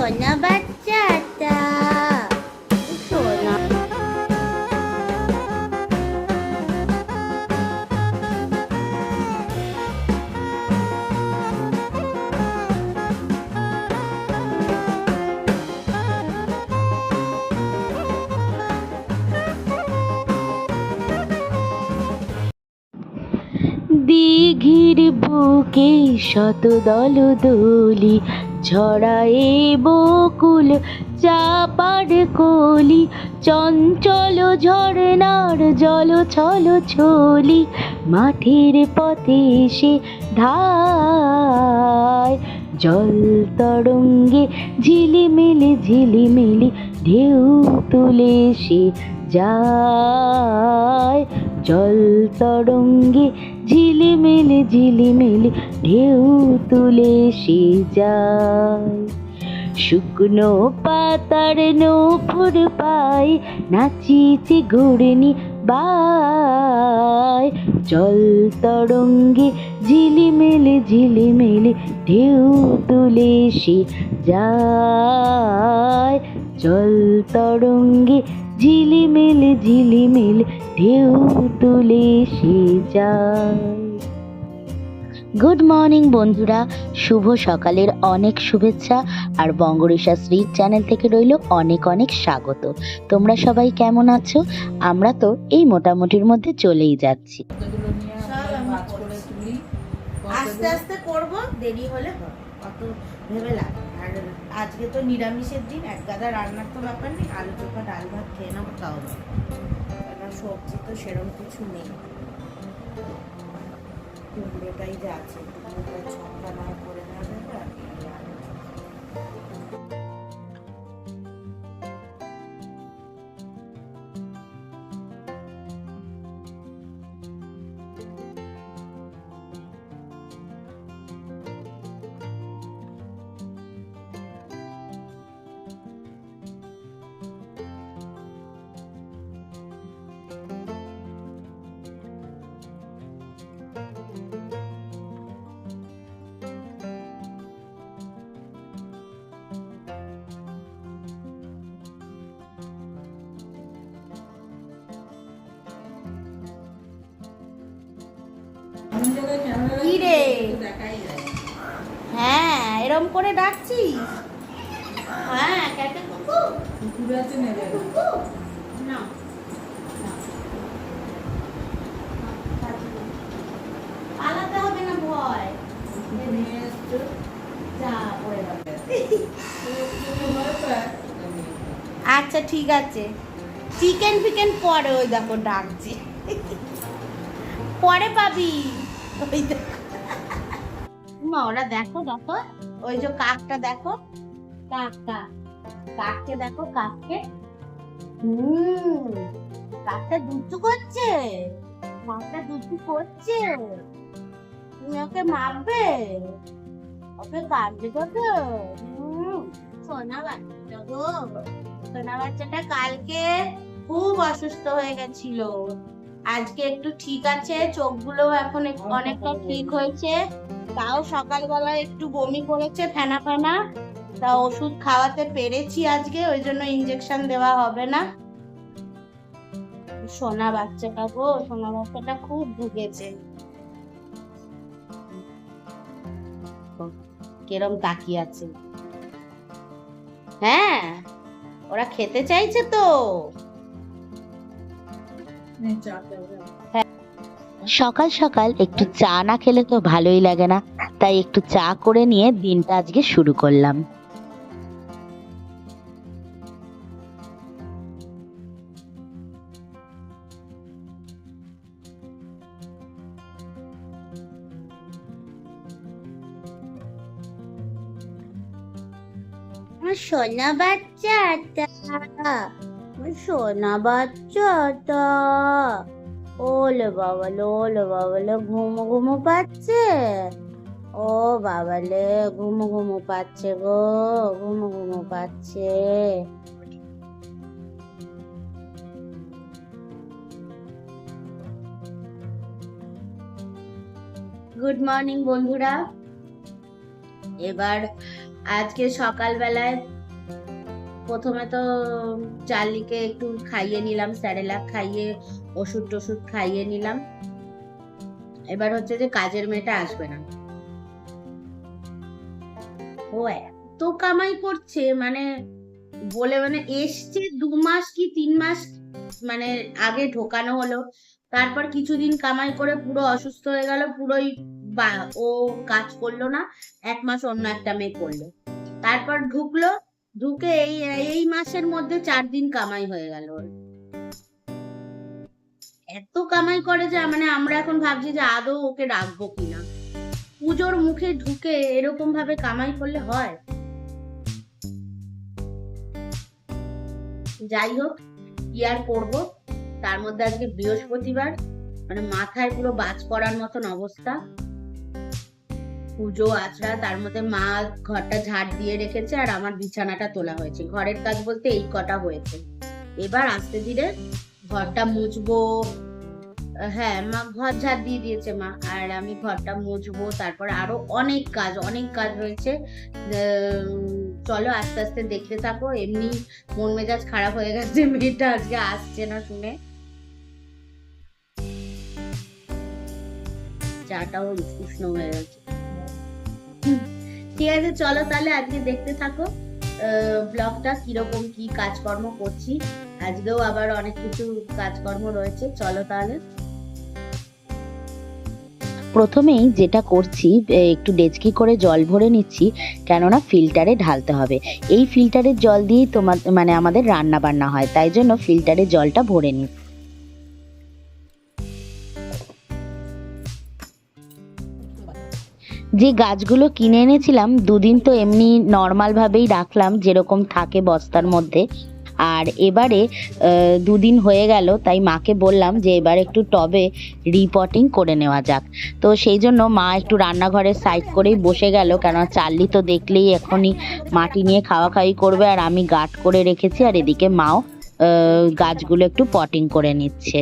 সোনা দিঘির বুকে শত দল দলি ছড়ায়ে বকুল চাপার কলি, চঞ্চল ঝরনার জল ছল ছলি, মাঠের পথে সে ধায়, জল তরঙ্গে ঝিলিমিলি ঝিলিমিলি ঢেউ তুলে সে যায়, জল তরঙ্গে ঝিলিমিলি ঝিলিমিলি ঢেউ তুলে সে যায়। শুকনো পাতার নৌফুর পাই, নাচিছে ঘুরনি বাই। জল তরঙ্গে ঝিলিমিলি ঝিলিমিলি ঢেউ তুলে সে যায়। জল তরঙ্গে ঝিলিমিলি ঝিলিমিলি ঢেউ তুলে সে যায়। গুড মর্নিং বন্ধুরা। শুভ সকালের অনেক শুভেচ্ছা, আর বঙ্গরেশা শ্রীর চ্যানেল থেকে রইল অনেক অনেক স্বাগত। তোমরা সবাই কেমন আছো? আমরা তো এই মোটামুটির মধ্যে চলেই যাচ্ছি। আস্তে আস্তে করব, দেরি হলে অত ভেবে আর আজকে তো নিরামিষের দিন, এক গাদা রান্নার তো ব্যাপার নেই, আলু চোখা ডাল ভাত খেয়ে নেব, তাও। সবজি তো সেরকম কিছু নেই। কুমড়োটাই আছে না করে এরম করে ডাকছিস? হ্যাঁ ক্যাটে কুকু। কুকুর আছে নেবে কুকু? না। পালাতে হবে না ভয়? আচ্ছা ঠিক আছে। চিকেন ফিকেন পরে ওই দেখো ডাকছি। পরে পাবি। ওই দেখো। মা ওরা দেখো দেখো। ওই যে কাকটা দেখো। কাক কাক কাককে দেখো কাককে। হুম কাকটা দুধ করছে। কাকটা দুধ করছে। তুমি ওকে মারবে? ওকে কাটবে কত? হুম সোনা বাচ্চা গো। সোনা বাচ্চাটা কালকে খুব অসুস্থ হয়ে গেছিল। আজকে একটু ঠিক আছে চোখগুলো এখন অনেকটা ঠিক। হয়েছে। তাও সকালবেলা একটু বমি করেছে ফেনা ফেনা তা ওষুধ খাওয়াতে পেরেছি আজকে, ওই জন্য ইঞ্জেকশন দেওয়া হবে না। সোনা বাচ্চাটা গো সোনা বাচ্চাটা খুব ভুগেছে। কেরম তাকিয়ে আছে। হ্যাঁ ওরা খেতে চাইছে তো। দাও। সকাল সকাল একটু চা না খেলে তো ভালোই লাগে না। তাই একটু চা করে নিয়ে দিনটা আজকে শুরু করলাম। সোনা বাচ্চাটা সোনা বাচ্চাটা। ওলে বাবালে ওলে বাবালে ঘুমো ঘুমো পাচ্ছে। ও বাবালে ঘুমো ঘুমো পাচ্ছে গো, ঘুমো ঘুমো পাচ্ছে। গুড মর্নিং বন্ধুরা। এবার আজকে সকালবেলায় প্রথমে তো চার্লিকে একটু খাইয়ে নিলাম স্যারেলাক খাইয়ে ওষুধ টষুধ খাইয়ে নিলাম। এবার হচ্ছে যে কাজের মেয়েটা আসবে না। ও এত কামাই করছে মানে বলে মানে এসছে দু মাস কি তিন মাস মানে আগে ঢোকানো হলো। তারপর কিছুদিন কামাই করে পুরো অসুস্থ হয়ে গেল, পুরোই বা- ও কাজ করল না, এক মাস অন্য একটা মেয়ে করল। তারপর ঢুকলো, ঢুকে এই এই মাসের মধ্যে চার দিন কামাই হয়ে গেল ওর। এত কামাই করে যে মানে আমরা এখন ভাবছি যে আদৌ ওকে রাখব কিনা। পুজোর মুখে ঢুকে এরকম ভাবে কামাই করলে হয়? যাই হোক, কি আর করব? তার মধ্যে আজকে বৃহস্পতিবার মানে মাথায় পুরো বাজ পড়ার মতন অবস্থা। পুজো আচড়া তার মধ্যে মা ঘরটা ঝাড় দিয়ে রেখেছে আর আমার বিছানাটা তোলা হয়েছে। ঘরের কাজ বলতে এই কটা হয়েছে। এবার আস্তে ধীরে ঘরটা মুছবো। হ্যাঁ মা ঘর ঝাড় দিয়ে দিয়েছে মা। আর আমি ঘরটা মুছবো, তারপর আরও অনেক কাজ অনেক কাজ রয়েছে। চলো আস্তে আস্তে দেখতে থাকো। এমনি মন মেজাজ খারাপ হয়ে গেছে, মেয়েটা আজকে আসছে না শুনে। চাটাও উষ্ণ হয়ে গেছে। ঠিক আছে, চলো তাহলে আজকে দেখতে থাকো। ব্লগটা কীরকম, কি কাজকর্ম করছি। আজকেও আবার অনেক কিছু কাজকর্ম রয়েছে, চলো তাহলে। প্রথমেই যেটা করছি একটু ডেচকি করে জল ভরে নিচ্ছি, কেননা ফিল্টারে ঢালতে হবে। এই ফিল্টারের জল দিয়েই তোমার মানে আমাদের রান্না বান্না হয়, তাই জন্য ফিল্টারে জলটা ভরে নিই। যে গাছগুলো কিনে এনেছিলাম, দুদিন তো এমনি নর্মালভাবেই রাখলাম, যেরকম থাকে বস্তার মধ্যে। আর এবারে দুদিন হয়ে গেল, তাই মাকে বললাম যে এবার একটু টবে রিপটিং করে নেওয়া যাক। তো সেই জন্য মা একটু রান্নাঘরের সাইড করেই বসে গেল, কেন চার্লি তো দেখলেই এখনই মাটি নিয়ে খাওয়া খাওয়াই করবে, আর আমি গার্ড করে রেখেছি, আর এদিকে মাও গাছগুলো একটু পটিং করে নিচ্ছে।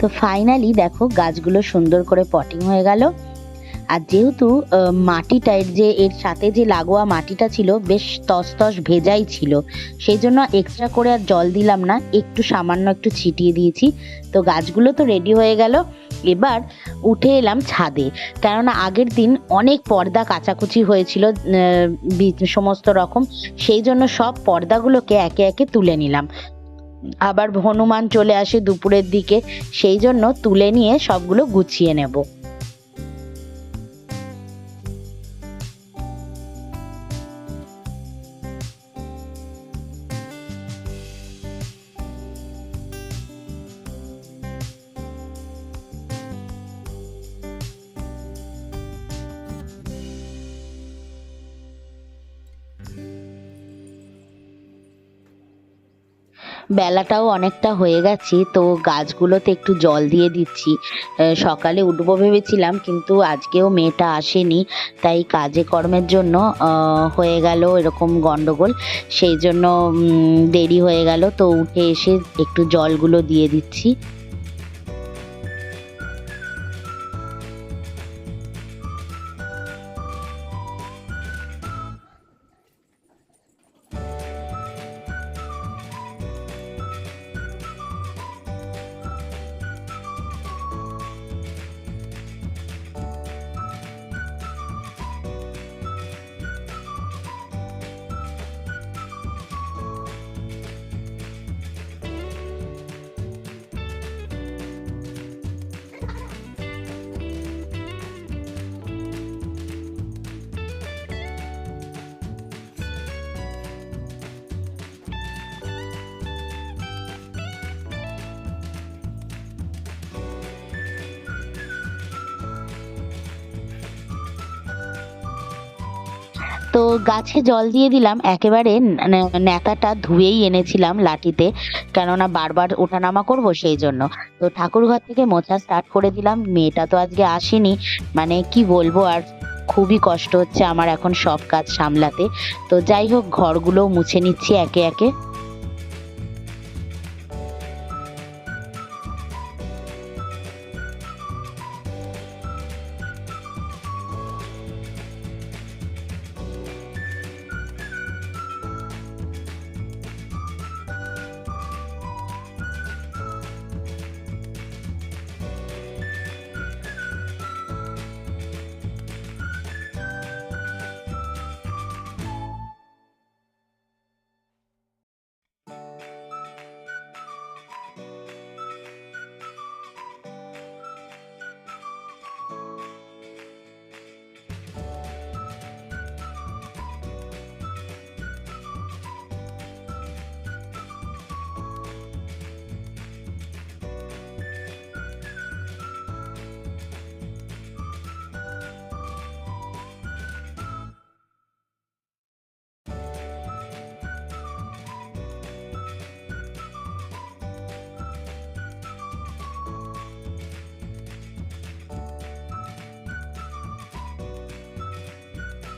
তো ফাইনালি দেখো গাছগুলো সুন্দর করে পটিং হয়ে গেল। আর যেহেতু আহ, মাটিটার যে এর সাথে যে লাগোয়া মাটিটা ছিল বেশ তস তস ভেজাই ছিল সেই জন্য এক্সট্রা করে আর জল দিলাম না একটু সামান্য একটু ছিটিয়ে দিয়েছি। তো গাছগুলো তো রেডি হয়ে গেল। এবার উঠে এলাম ছাদে কেননা আগের দিন অনেক পর্দা কাচাকুচি হয়েছিল সমস্ত রকম সেই জন্য সব পর্দাগুলোকে একে একে তুলে নিলাম। আবার হনুমান চলে আসে দুপুরের দিকে সেই জন্য তুলে নিয়ে সবগুলো গুছিয়ে নেব। বেলাটাও অনেকটা হয়ে গেছে, তো গাছগুলোতে একটু জল দিয়ে দিচ্ছি। সকালে উঠবো ভেবেছিলাম, কিন্তু আজকেও মেয়েটা আসেনি, তাই কাজে কর্মের জন্য হয়ে গেল এরকম গন্ডগোল। সেই জন্য দেরি হয়ে গেল, তো উঠে এসে একটু জলগুলো দিয়ে দিচ্ছি। তো গাছে জল দিয়ে দিলাম। একেবারে নেতাটা ধুয়েই এনেছিলাম লাঠিতে। কেননা বারবার ওঠানামা করব সেই জন্য। তো ঠাকুর ঘর থেকে মোছা স্টার্ট করে দিলাম। মেয়েটা তো আজকে আসেনি। মানে কি বলব আর খুবই কষ্ট হচ্ছে আমার এখন সব কাজ সামলাতে। তো যাই হোক ঘরগুলো মুছে নিচ্ছি একে একে।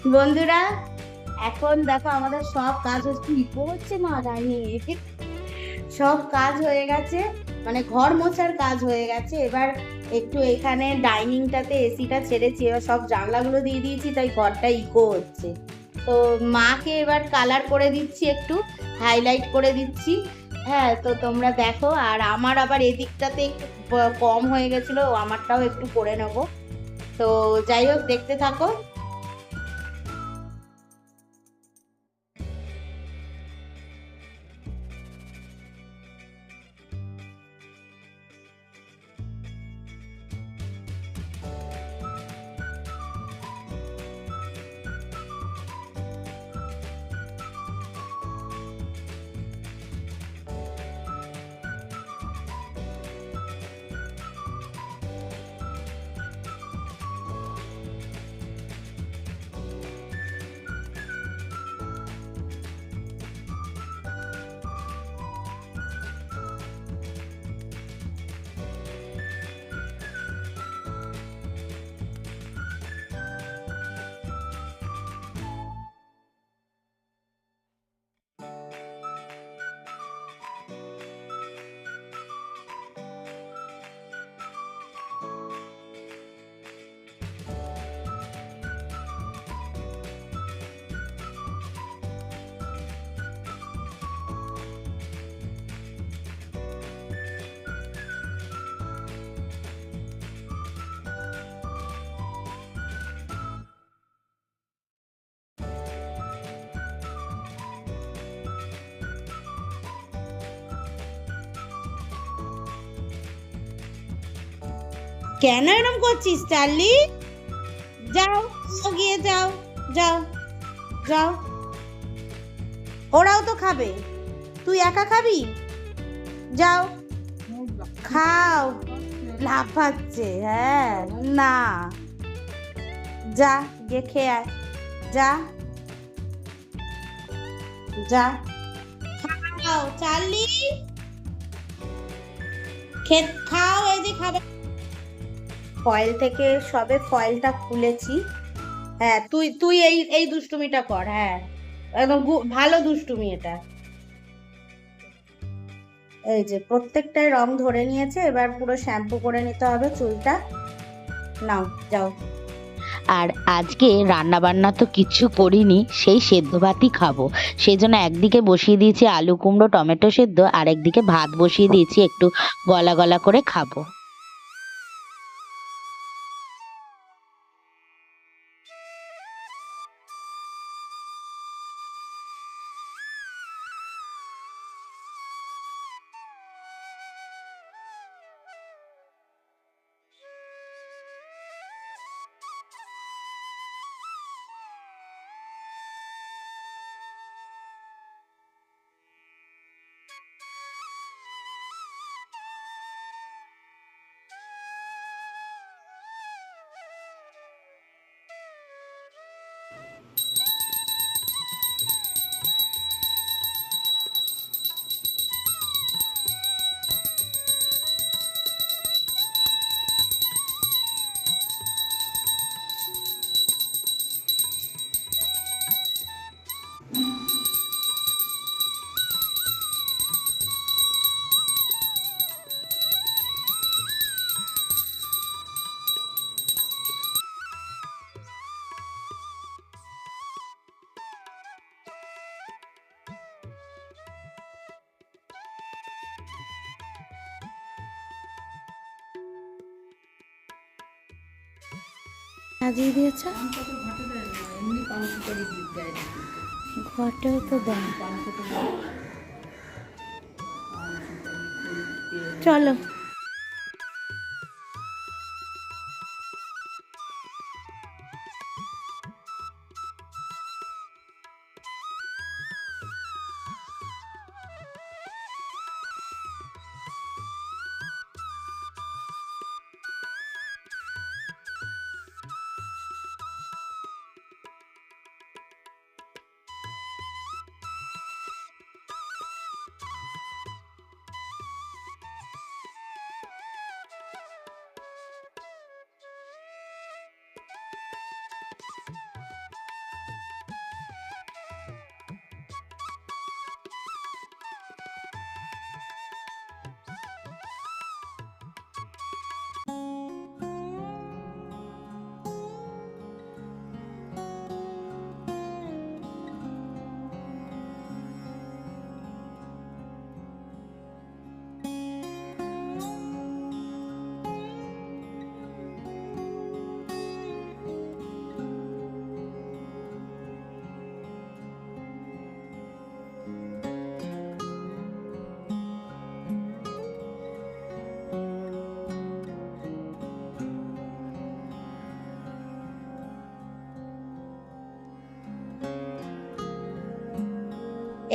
বন্ধুরা, এখন দেখো আমাদের সব কাজ হচ্ছে ইকো হচ্ছে মা দাঁড়িয়ে সব কাজ হয়ে গেছে মানে ঘর মোছার কাজ হয়ে গেছে। এবার একটু এখানে ডাইনিংটাতে এসিটা ছেড়েছি, এবার সব জানলাগুলো দিয়ে দিয়েছি, তাই ঘরটা ইকো হচ্ছে। তো মাকে এবার কালার করে দিচ্ছি একটু, হাইলাইট করে দিচ্ছি। হ্যাঁ তো তোমরা দেখো, আর আমার আবার এদিকটাতে একটু কম হয়ে গেছিল, আমারটাও একটু করে নেব। তো যাই হোক, দেখতে থাকো। কেন এরম করছিস, চার্লি? যাও, গিয়ে যাও যাও যাও। ওরাও তো খাবে। তুই একা খাবি? যাও। খাও। লাফাচ্ছে হ্যাঁ না। যা, গিয়ে খেয়ে আয়। যা। যা। খাও, চার্লি। খেত খাও, এই যে খাবে ফয়েল থেকে সবে ফয়েলটা খুলেছি। হ্যাঁ তুই তুই এই এই দুষ্টুমিটা কর হ্যাঁ। একদম ভালো দুষ্টুমি এটা। এই যে, প্রত্যেকটাই রং ধরে নিয়েছে, এবার পুরো শ্যাম্পু করে নিতে হবে চুলটা। নাও, যাও। আর আজকে রান্না বান্না তো কিচ্ছু করিনি, সেই সেদ্ধ ভাতই খাব। সেই জন্য একদিকে বসিয়ে দিয়েছি আলু কুমড়ো, টমেটো সেদ্ধ আর একদিকে ভাত বসিয়ে দিয়েছি একটু গলা গলা করে খাব। সাজিয়ে দিয়েছে? ঘটেও তো দেয় চলো।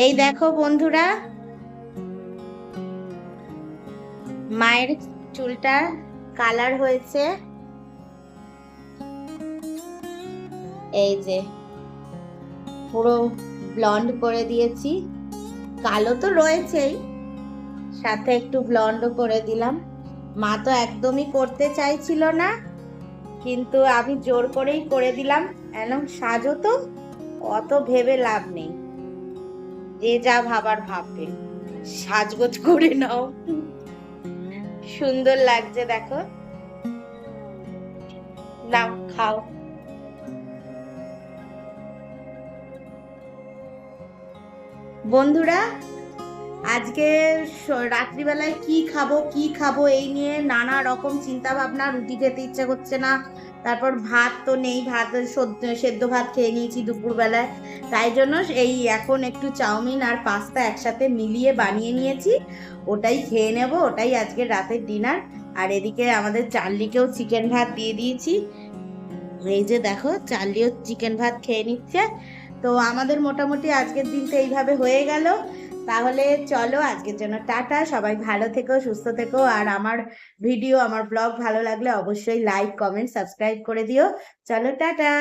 এই দেখো বন্ধুরা, মায়ের চুলটা কালার হয়েছে। এই যে, পুরো ব্লন্ড করে দিয়েছি। কালো তো রয়েছেই, সাথে একটু ব্লন্ডও করে দিলাম। মা তো একদমই করতে চাইছিল না, কিন্তু আমি জোর করেই করে দিলাম। এলাম সাজো তো, অত ভেবে লাভ নেই। যে যা ভাবার ভাববে। সাজগোজ করে নাও। সুন্দর লাগছে, দেখো। নাও, খাও। বন্ধুরা, আজকে রাত্রিবেলায় কি খাব কি খাব এই নিয়ে নানা রকম চিন্তা ভাবনা রুটি খেতে ইচ্ছা করছে না। তারপর ভাত তো নেই, ভাত সেদ্ধ ভাত খেয়ে নিয়েছি দুপুরবেলায়। তাই জন্য এই এখন একটু চাউমিন আর পাস্তা একসাথে মিলিয়ে বানিয়ে নিয়েছি। ওটাই খেয়ে নেব, ওটাই আজকে রাতের ডিনার। আর এদিকে আমাদের চার্লিকেও চিকেন ভাত দিয়ে দিয়েছি। এই যে দেখো চার্লিও চিকেন ভাত খেয়ে নিচ্ছে। তো আমাদের মোটামুটি আজকের দিনটা এইভাবে হয়ে গেল। তাহলে চলো আজকের জন্য টাটা। সবাই ভালো থেকো, সুস্থ থেকো। আর আমার ভিডিও, আমার ব্লগ ভালো লাগলে অবশ্যই লাইক কমেন্ট সাবস্ক্রাইব করে দিও। চলো, টাটা!